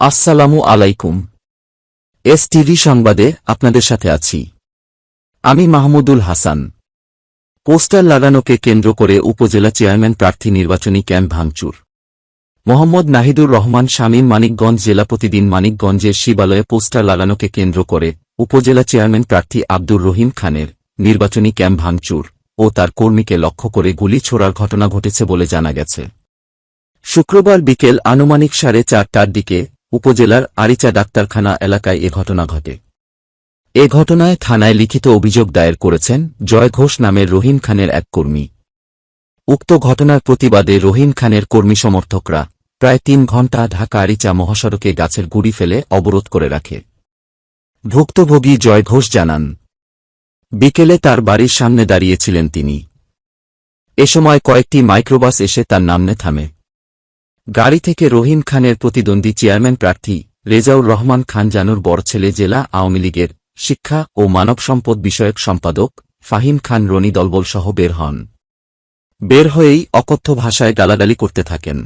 আসসালামু আলাইকুম। S TV সংবাদে আপনাদের সাথে আছি। আমি মাহমুদুল হাসান। পোস্টার লাগানোকে কেন্দ্র করে উপজেলা চেয়ারম্যান প্রার্থী নির্বাচনী ক্যাম্প ভাঙচুর। মোহাম্মদ নাহিদুর রহমান শামীম মানিকগঞ্জ জেলা প্রতিদিন মানিকগঞ্জের শিবালয়ে পোস্টার লাগানোকে কেন্দ্র করে উপজেলা চেয়ারম্যান প্রার্থী আব্দুর রহিম খানের নির্বাচনী ক্যাম্প ভাঙচুর ও তার কর্মীকে লক্ষ্য করে গুলি ছোড়ার ঘটনা ঘটেছে বলে জানা গেছে। শুক্রবার বিকেল আনুমানিক সাড়ে চারটার দিকে উপজেলার আরিচা ডাক্তারখানা এলাকায় এ ঘটনা ঘটে। এ ঘটনায় থানায় লিখিত অভিযোগ দায়ের করেছেন জয় ঘোষ নামের রহিম খানের এক কর্মী। উক্ত ঘটনার প্রতিবাদে রহিম খানের কর্মী সমর্থকরা প্রায় তিন ঘণ্টা ঢাকা আরিচা মহাসড়কে গাছের গুড়ি ফেলে অবরোধ করে রাখে। ভুক্তভোগী জয় ঘোষ জানান, বিকেলে তার বাড়ির সামনে দাঁড়িয়েছিলেন তিনি। এ সময় কয়েকটি মাইক্রোবাস এসে তার নামনে থামে। গাড়ি থেকে রহিম খানের প্রতিদ্বন্দ্বী চেয়ারম্যান প্রার্থী রেজাউর রহমান খান জানুর বড় ছেলে জেলা আওয়ামী লীগের শিক্ষা ও মানব সম্পদ বিষয়ক সম্পাদক ফাহিম খান রনি দলবল সহ বের হন। বের হয়েই অকথ্য ভাষায় গালাগালি করতে থাকেন।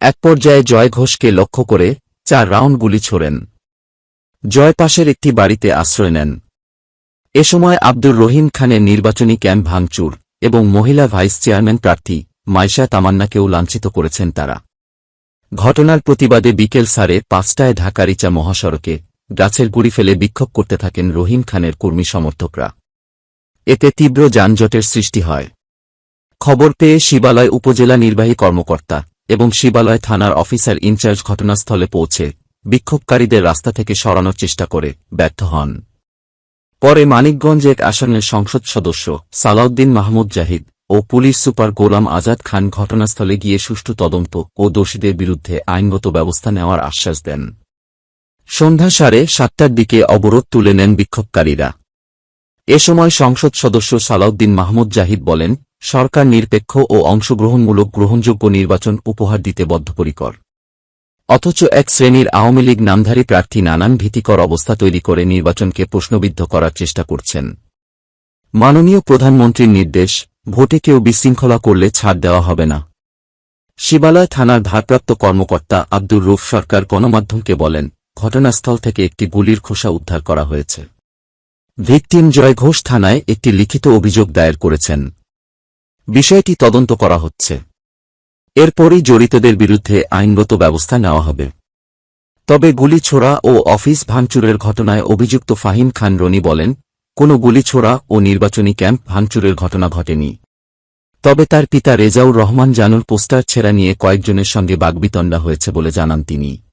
এক পর্যায়ে জয় ঘোষকে লক্ষ্য করে চার রাউন্ড গুলি ছোড়েন। জয় পাশের একটি বাড়িতে আশ্রয় নেন। এ সময় আব্দুর রহিম খানের নির্বাচনী ক্যাম্প ভাঙচুর এবং মহিলা ভাইস চেয়ারম্যান প্রার্থী মাইশা তামান্নাকেও লাঞ্ছিত করেছেন তারা। ঘটনার প্রতিবাদে বিকেল সাড়ে পাঁচটায় ঢাকারিচা মহাসড়কে গাছের গুড়ি ফেলে বিক্ষোভ করতে থাকেন রহিম খানের কর্মী সমর্থকরা। এতে তীব্র যানজটের সৃষ্টি হয়। খবর পেয়ে শিবালয় উপজেলা নির্বাহী কর্মকর্তা এবং শিবালয় থানার অফিসার ইনচার্জ ঘটনাস্থলে পৌঁছে বিক্ষোভকারীদের রাস্তা থেকে সরানোর চেষ্টা করে ব্যর্থ হন। পরে মানিকগঞ্জ এক আসনের সংসদ সদস্য সালাউদ্দিন মাহমুদ জাহিদ ও পুলিশ সুপার গোলাম আজাদ খান ঘটনাস্থলে গিয়ে সুষ্ঠু তদন্ত ও দোষীদের বিরুদ্ধে আইনগত ব্যবস্থা নেওয়ার আশ্বাস দেন। সন্ধ্যা সাড়ে সাতটার দিকে অবরোধ তুলে নেন বিক্ষোভকারীরা। এ সময় সংসদ সদস্য সালাউদ্দিন মাহমুদ জাহিদ বলেন, সরকার নিরপেক্ষ ও অংশগ্রহণমূলক গ্রহণযোগ্য নির্বাচন উপহার দিতে বদ্ধপরিকর। অথচ এক শ্রেণির আওয়ামী লীগ নামধারী প্রার্থী নানান ভীতিকর অবস্থা তৈরি করে নির্বাচনকে প্রশ্নবিদ্ধ করার চেষ্টা করছেন। মাননীয় প্রধানমন্ত্রীর নির্দেশ ভোটে কেউ বিশৃঙ্খলা করলে ছাড় দেওয়া হবে না। শিবালয় থানার ভারপ্রাপ্ত কর্মকর্তা আব্দুর রুফ সরকার গণমাধ্যমকে বলেন, ঘটনাস্থল থেকে একটি গুলির খোসা উদ্ধার করা হয়েছে। ভিকটিম জয় ঘোষ থানায় একটি লিখিত অভিযোগ দায়ের করেছেন। বিষয়টি তদন্ত করা হচ্ছে। এরপরই জড়িতদের বিরুদ্ধে আইনগত ব্যবস্থা নেওয়া হবে। তবে গুলি ছোড়া ও অফিস ভাঙচুরের ঘটনায় অভিযুক্ত ফাহিম খান রনি বলেন কোনো গুলি ছোড়া ও নির্বাচনী ক্যাম্প ভাঙচুরের ঘটনা ঘটেনি। তবে তার পিতা রেজাউর রহমান জানুর পোস্টার ছেড়া নিয়ে কয়েকজনের সঙ্গে বাগবিতণ্ডা হয়েছে বলে জানান তিনি।